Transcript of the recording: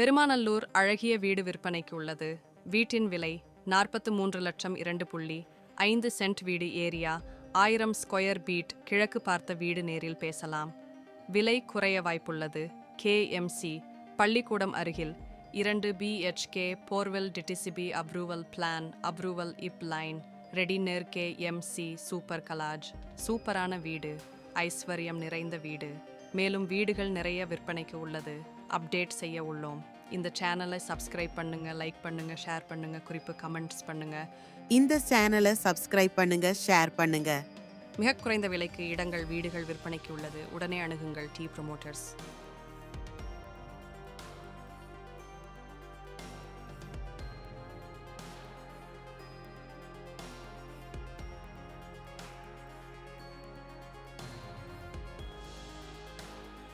பெருமாநல்லூர் அழகிய வீடு விற்பனைக்கு உள்ளது வீட்டின் விலை நாற்பத்து மூன்று லட்சம் இரண்டு புள்ளி ஐந்து சென்ட் வீடு ஏரியா ஆயிரம் ஸ்கொயர் பீட் கிழக்கு பார்த்த வீடு நேரில் பேசலாம். விலை குறைய வாய்ப்புள்ளது. கேஎம்சி பள்ளிக்கூடம் அருகில் இரண்டு BHK borewell DTCP approval plan approval EB line ரெடினர் K MC super கலாஜ். சூப்பரான வீடு ஐஸ்வர்யம் நிறைந்த வீடு. மேலும் வீடுகள் நிறைய விற்பனைக்கு உள்ளது. அப்டேட் செய்ய உள்ளோம். இந்த சேனலை சப்ஸ்கிரைப் பண்ணுங்க லைக் பண்ணுங்க ஷேர் பண்ணுங்க குறிப்பு கமெண்ட்ஸ் பண்ணுங்க. இந்த சேனலை சப்ஸ்கிரைப் பண்ணுங்க ஷேர் பண்ணுங்க. மிக குறைந்த விலைக்கு இடங்கள் வீடுகள் விற்பனைக்கு உள்ளது. உடனே அணுகுங்கள் டி ப்ரொமோட்டர்ஸ்.